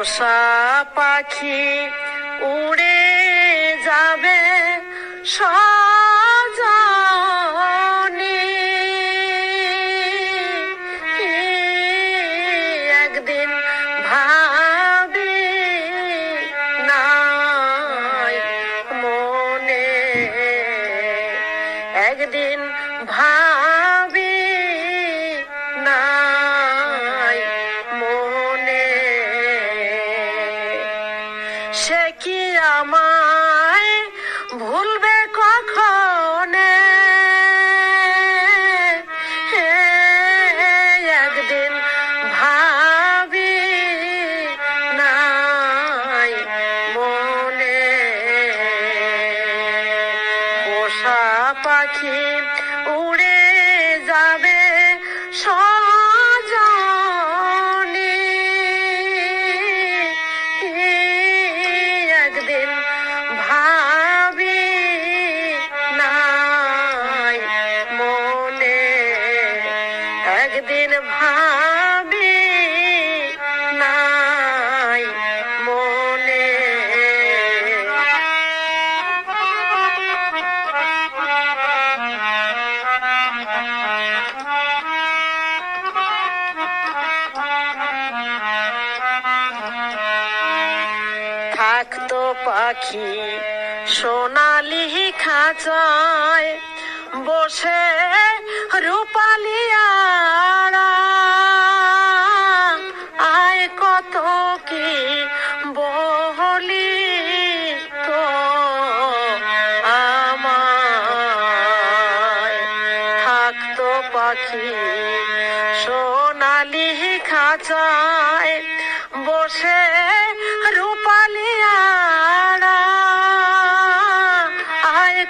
পোষা পাখি উড়ে যাবে সজনি। একদিন ভাবি নাই মনে? একদিন ভাবি পাখি উড়ে যাবে সজনি পাখি সোনালি খাঁচায় বসে রূপালি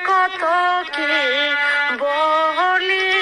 কত কি বহলি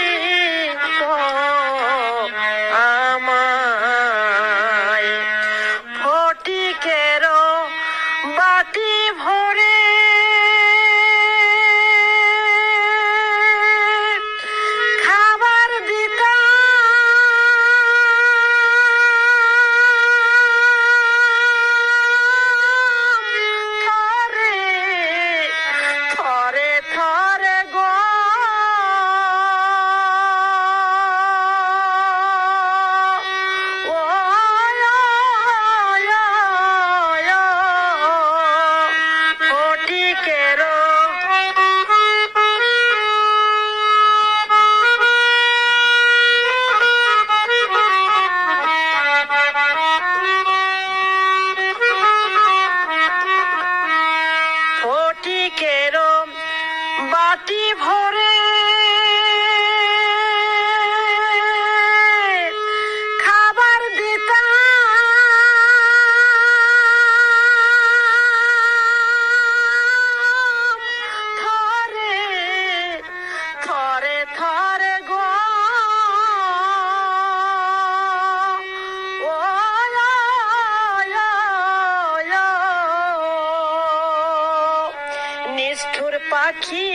পাখি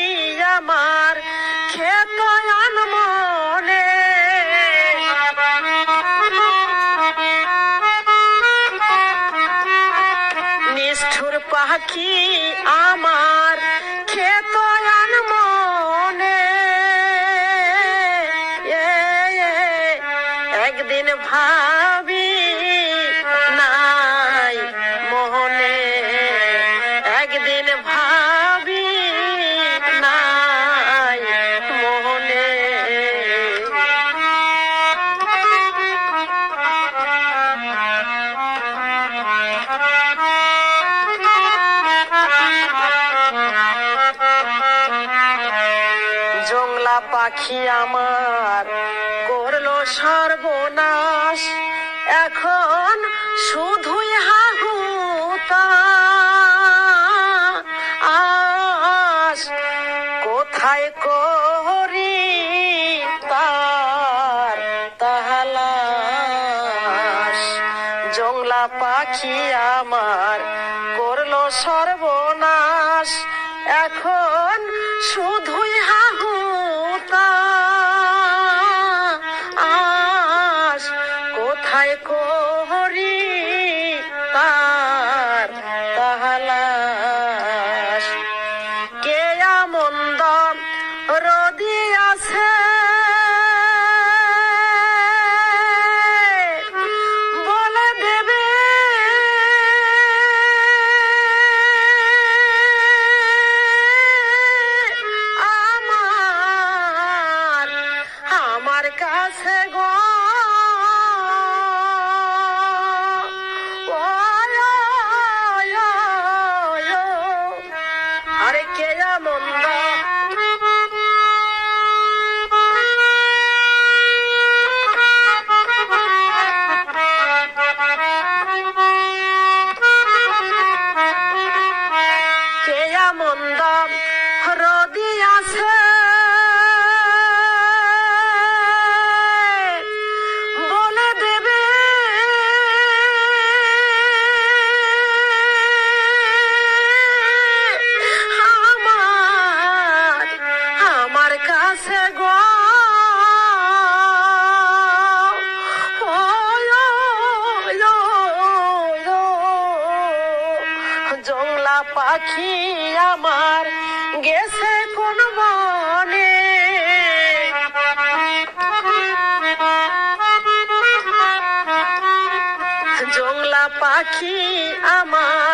আমার খেত মনে। নিষ্ঠুর পাখি আমার পাখি আমার করল সর্বনাশ। এখন শুধুই হাহুতা। আস কোথায় করি তার তাহালাস জংলা পাখি আমার করল সর্বনাশ। এখন শুধুই হাহুতা Ура! পাখি আমার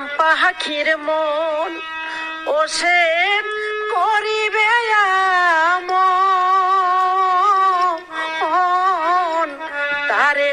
আম পাখির মন ও সে করিবে তারে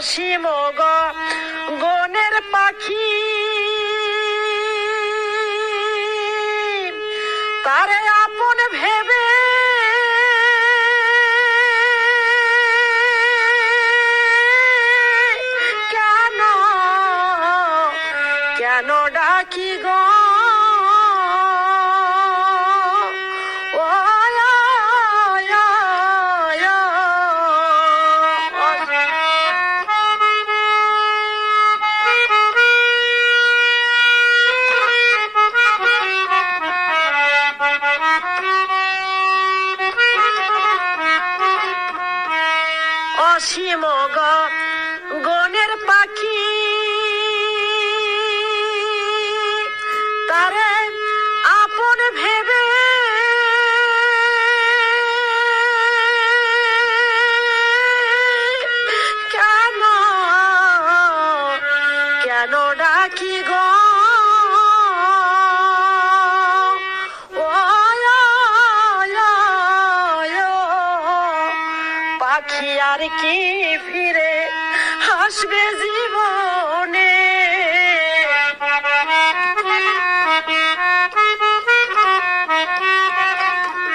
অসীম পাখি আর কি ফিরে হাসবে জীবনে?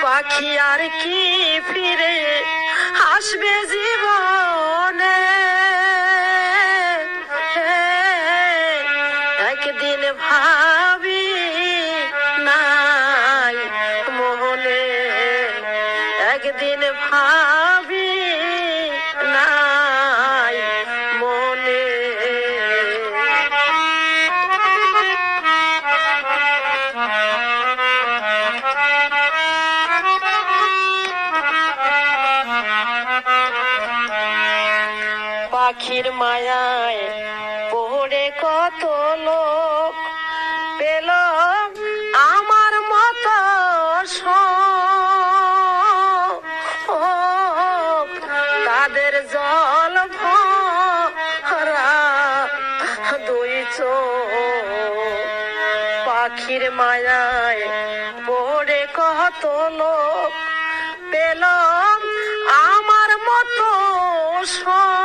পাখি আর কি ফিরে হাসবে জীবনে? একদিন ভাবি নাই মোহনে একদিন ভাব মায়ায় পড়ে কত লোক পেল আমার মতো সব।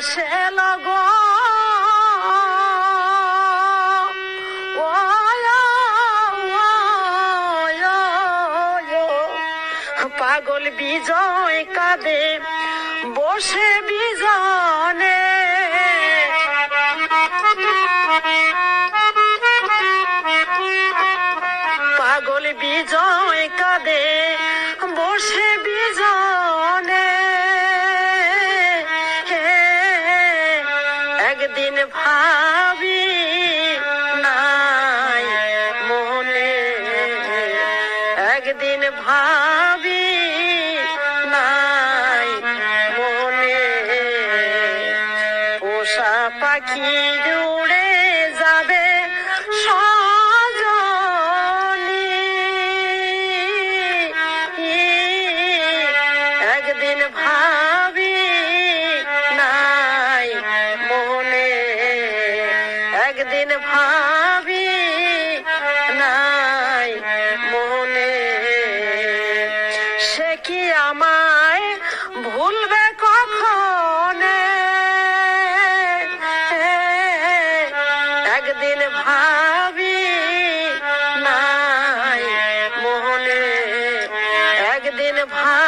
সে লগ পাগল বিজয় কাঁদে বসে বিজনে। একদিন